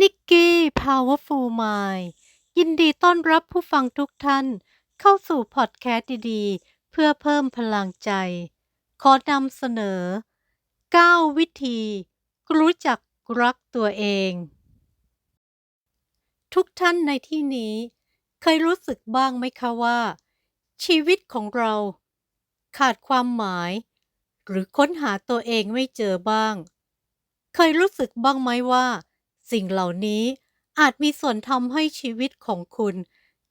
นิกกี้ Powerful Mind ยินดีต้อนรับผู้ฟังทุกท่าน เข้าสู่พอดแคสต์ดีๆ เพื่อเพิ่มพลังใจ ขอนำเสนอ 9 วิธี รู้จักรักตัวเอง ทุกท่านในที่นี้ เคยรู้สึกบ้างไหมคะว่า ชีวิตของเรา ขาดความหมาย หรือค้นหาตัวเองไม่เจอบ้าง เคยรู้สึกบ้างไหมว่า สิ่งเหล่านี้อาจมีส่วนทำให้ชีวิตของคุณ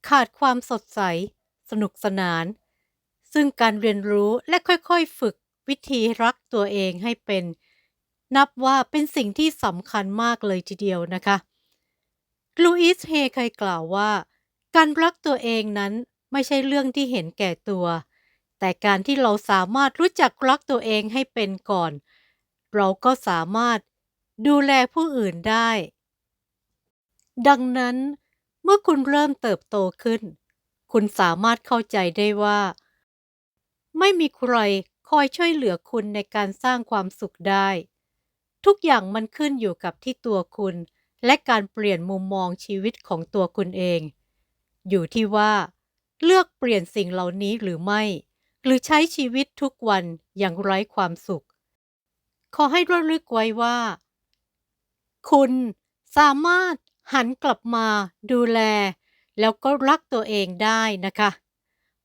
ขาดความสดใส สนุกสนาน ซึ่งการเรียนรู้และค่อยๆ ฝึกวิธีรักตัวเองให้เป็น นับว่าเป็นสิ่งที่สำคัญมากเลยทีเดียวนะคะลูอิสเฮเคยกล่าวว่า การรักตัวเองนั้นไม่ใช่เรื่องที่เห็นแก่ตัว แต่การที่เราสามารถรู้จักรักตัวเองให้เป็นก่อน เราก็สามารถ ดูแลผู้อื่นได้ ดังนั้น เมื่อคุณเริ่มเติบโตขึ้น คุณสามารถเข้าใจได้ว่า ไม่มีใครคอยช่วยเหลือคุณในการสร้างความสุขได้ ทุกอย่างมันขึ้นอยู่กับที่ตัวคุณ และการเปลี่ยนมุมมองชีวิตของตัวคุณเอง อยู่ที่ว่า เลือกเปลี่ยนสิ่งเหล่านี้หรือไม่ หรือใช้ชีวิตทุกวันอย่างไร้ความสุข ขอให้ระลึกไว้ว่า คุณสามารถหันกลับมาดูแล แล้วก็รักตัวเองได้นะคะ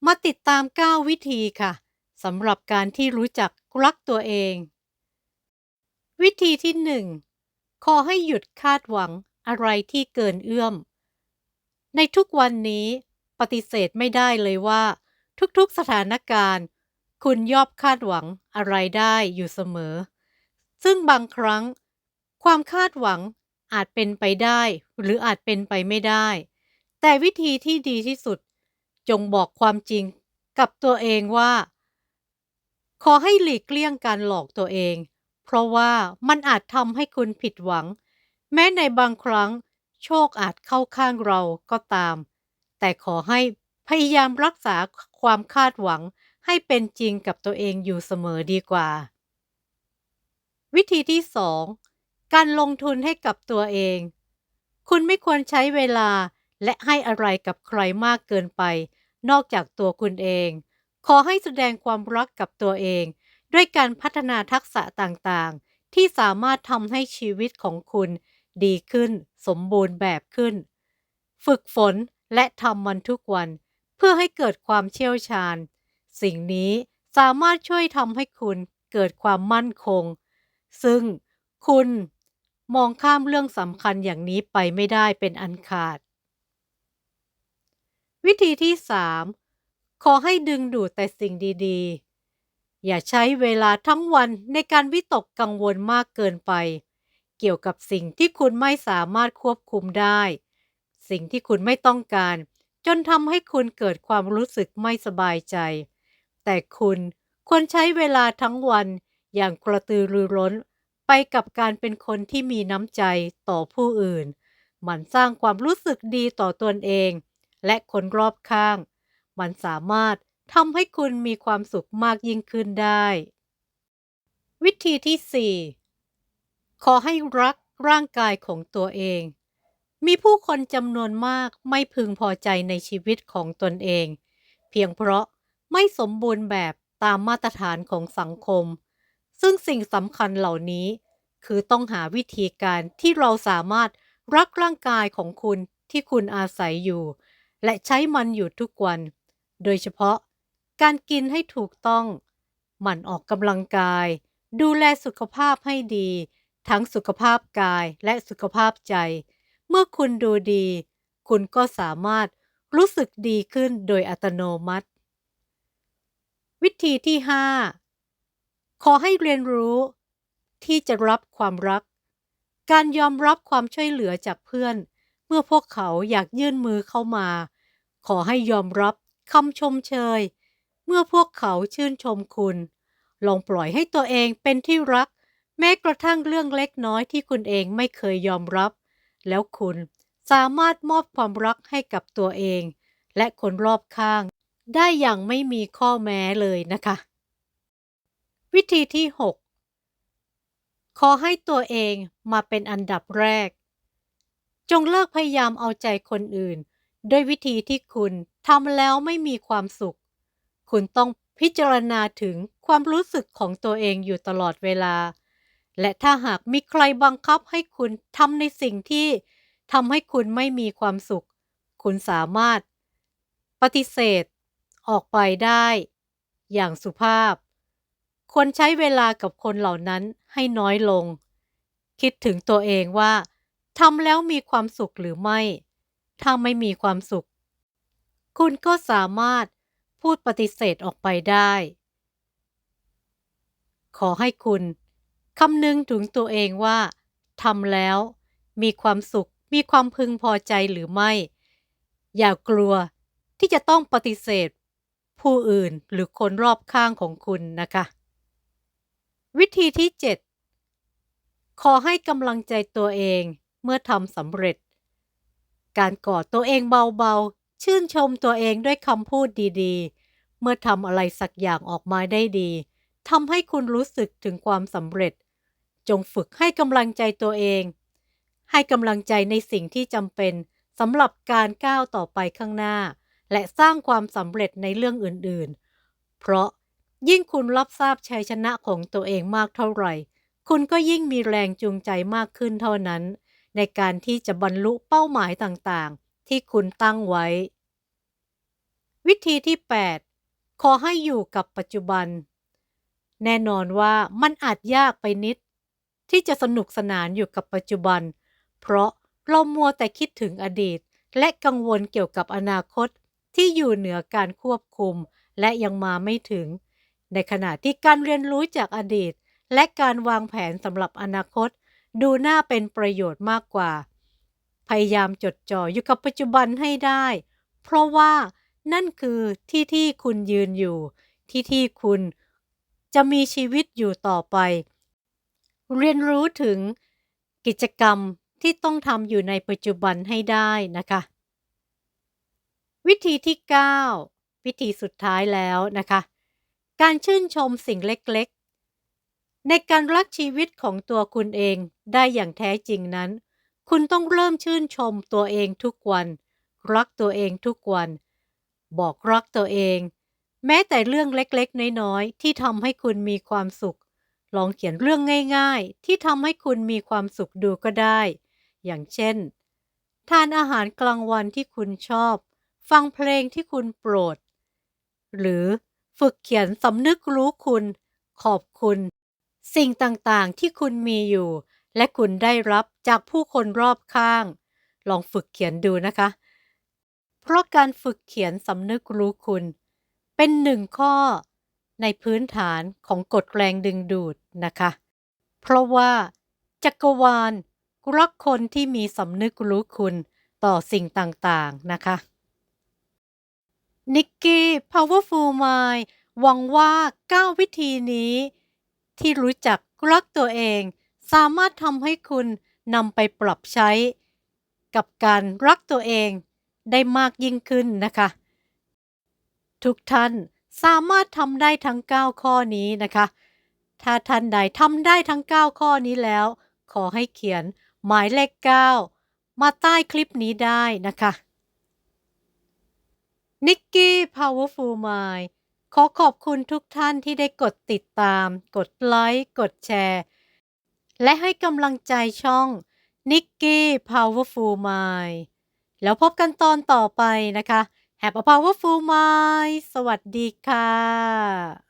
มาติดตาม 9 วิธีค่ะสำหรับการที่รู้จักรักตัวเอง วิธีที่ 1 ขอให้หยุดคาดหวังอะไรที่เกินเอื้อม ในทุกวันนี้ปฏิเสธไม่ได้เลยว่า ทุกๆสถานการณ์ คุณยอบคาดหวังอะไรได้อยู่เสมอ ซึ่งบางครั้ง ความคาดหวังอาจเป็นไปได้ หรืออาจเป็นไปไม่ได้ แต่วิธีที่ดีที่สุด จงบอกความจริงกับตัวเองว่า ขอให้หลีกเลี่ยงการหลอกตัวเอง เพราะว่ามันอาจทำให้คุณผิดหวัง แม้ในบางครั้ง โชคอาจเข้าข้างเราก็ตาม แต่ขอให้พยายามรักษาความคาดหวังให้เป็นจริงกับตัวเองอยู่เสมอดีกว่า วิธีที่สอง การลงทุนให้กับตัวเอง คุณไม่ควรใช้เวลาและให้อะไรกับใครมากเกินไป นอกจากตัวคุณเอง ขอให้แสดงความรักกับตัวเอง ด้วยการพัฒนาทักษะต่างๆ ที่สามารถทำให้ชีวิตของคุณดีขึ้น สมบูรณ์แบบขึ้น ฝึกฝนและทำมันทุกวัน เพื่อให้เกิดความเชี่ยวชาญ สิ่งนี้สามารถช่วยทำให้คุณเกิดความมั่นคง ซึ่งคุณ มองข้ามเรื่องสำคัญอย่างนี้ไปไม่ได้เป็นอันขาด วิธีที่ 3 ขอให้ดึงดูดแต่สิ่งดีๆ อย่าใช้เวลาทั้งวันในการวิตกกังวลมากเกินไป เกี่ยวกับสิ่งที่คุณไม่สามารถควบคุมได้ สิ่งที่คุณไม่ต้องการ จนทำให้คุณเกิดความรู้สึกไม่สบายใจ แต่คุณควรใช้เวลาทั้งวันอย่างกระตือรือร้น ไปกับการเป็นคนที่มีน้ำใจต่อผู้อื่น มันสร้างความรู้สึกดีต่อตนเอง และคนรอบข้าง มันสามารถทำให้คุณมีความสุขมากยิ่งขึ้นได้ วิธีที่ 4 ขอให้รักร่างกายของตัวเอง มีผู้คนจำนวนมากไม่พึงพอใจในชีวิตของตนเอง เพียงเพราะไม่สมบูรณ์แบบตามมาตรฐานของสังคม ซึ่งสิ่งสำคัญเหล่านี้ คือต้องหาวิธีการที่เราสามารถรักร่างกายของคุณที่คุณอาศัยอยู่ และใช้มันอยู่ทุกวัน โดยเฉพาะการกินให้ถูกต้อง หมั่นออกกำลังกาย ดูแลสุขภาพให้ดี ทั้งสุขภาพกายและสุขภาพใจ เมื่อคุณดูดี คุณก็สามารถรู้สึกดีขึ้นโดยอัตโนมัติ วิธีที่ 5 ขอให้เรียนรู้ ที่จะรับความรัก การยอมรับความช่วยเหลือจากเพื่อน เมื่อพวกเขาอยากยื่นมือเข้ามา ขอให้ยอมรับคำชมเชย เมื่อพวกเขาชื่นชมคุณ ลองปล่อยให้ตัวเองเป็นที่รัก แม้กระทั่งเรื่องเล็กน้อยที่คุณเองไม่เคยยอมรับ แล้วคุณสามารถมอบความรักให้กับตัวเอง และคนรอบข้าง ได้อย่างไม่มีข้อแม้เลยนะคะ วิธีที่ 6 ขอให้ตัวเองมาเป็นอันดับแรก จงเลิกพยายามเอาใจคนอื่น ด้วยวิธีที่คุณทำแล้วไม่มีความสุข คุณต้องพิจารณาถึงความรู้สึกของตัวเองอยู่ตลอดเวลา และถ้าหากมีใครบังคับให้คุณทำในสิ่งที่ทำให้คุณไม่มีความสุข คุณสามารถ ปฏิเสธ ออกไปได้ อย่างสุภาพ ควรใช้เวลากับคนเหล่านั้นให้น้อยลง คิดถึงตัวเองว่าทำแล้วมีความสุขหรือไม่ ถ้าไม่มีความสุข คุณก็สามารถพูดปฏิเสธออกไปได้ ขอให้คุณคำนึงถึงตัวเองว่าทำแล้ว มีความสุข มีความพึงพอใจหรือไม่ อย่ากลัวที่จะต้องปฏิเสธ ผู้อื่นหรือคนรอบข้างของคุณนะคะ วิธีที่ 7 ขอให้กำลังใจตัวเองเมื่อทำสำเร็จ การกอดตัวเองเบาๆ ชื่นชมตัวเองด้วยคำพูดดีๆ เมื่อทำอะไรสักอย่างออกมาได้ดีทำให้คุณรู้สึกถึงความสำเร็จ จงฝึกให้กำลังใจตัวเอง ให้กำลังใจในสิ่งที่จำเป็นสำหรับการก้าวต่อไปข้างหน้า และสร้างความสำเร็จในเรื่องอื่นๆ เพราะ ยิ่งคุณรับทราบชัยชนะของตัวเองมากเท่าไหร่ คุณก็ยิ่งมีแรงจูงใจมากขึ้นเท่านั้น ในการที่จะบรรลุเป้าหมายต่างๆ ที่คุณตั้งไว้ วิธีที่ 8 ขอให้อยู่กับปัจจุบัน แน่นอนว่ามันอาจยากไปนิด ที่จะสนุกสนานอยู่กับปัจจุบัน เพราะเรามัวแต่คิดถึงอดีต และกังวลเกี่ยวกับอนาคตที่อยู่เหนือการควบคุมและยังมาไม่ถึง ในขณะที่การเรียนรู้จากอดีต และการวางแผนสำหรับอนาคต ดูน่าเป็นประโยชน์มากกว่า พยายามจดจ่ออยู่กับปัจจุบันให้ได้ เพราะว่านั่นคือที่ที่คุณยืนอยู่ ที่ที่คุณจะมีชีวิตอยู่ต่อไป เรียนรู้ถึงกิจกรรมที่ต้องทำอยู่ในปัจจุบันให้ได้นะคะ วิธีที่ 9 วิธีสุดท้ายแล้วนะคะ การชื่นชมสิ่งเล็กๆ ในการรักชีวิตของตัวคุณเองได้อย่างแท้จริงนั้น คุณต้องเริ่มชื่นชมตัวเองทุกวัน รักตัวเองทุกวัน บอกรักตัวเอง แม้แต่เรื่องเล็กๆ น้อยๆ ที่ทำให้คุณมีความสุข ลองเขียนเรื่องง่ายๆ ที่ทำให้คุณมีความสุขดูก็ได้ อย่างเช่น ทานอาหารกลางวันที่คุณชอบ ฟังเพลงที่คุณโปรด หรือ ฝึกเขียนสำนึกรู้คุณ ขอบคุณ สิ่งต่างๆที่คุณมีอยู่ และคุณได้รับจากผู้คนรอบข้าง ลองฝึกเขียนดูนะคะ เพราะการฝึกเขียนสำนึกรู้คุณ เป็นหนึ่งข้อในพื้นฐานของกฎแรงดึงดูดนะคะ เพราะว่าจักรวาลรักคนที่มีสำนึกรู้คุณต่อสิ่งต่างๆนะคะ นิกกี้ Powerful Mind หวังว่า 9 วิธีนี้ ที่รู้จักรักตัวเอง สามารถทำให้คุณนำไปปรับใช้ กับการรักตัวเองได้มากยิ่งขึ้นนะคะ ทุกท่านสามารถทำได้ทั้ง 9 ข้อนี้นะคะ ถ้าท่านใดทำได้ทั้ง 9 ข้อนี้แล้ว ขอให้เขียนหมายเลข 9 มาใต้คลิปนี้ได้นะคะ นิกกี้ Powerful Mind ขอขอบคุณทุกท่านที่ได้กดติดตาม กดไลค์ กดแชร์ และให้กำลังใจช่อง นิกกี้ Powerful Mind แล้วพบกันตอนต่อไปนะคะ Have a Powerful Mind สวัสดีค่ะ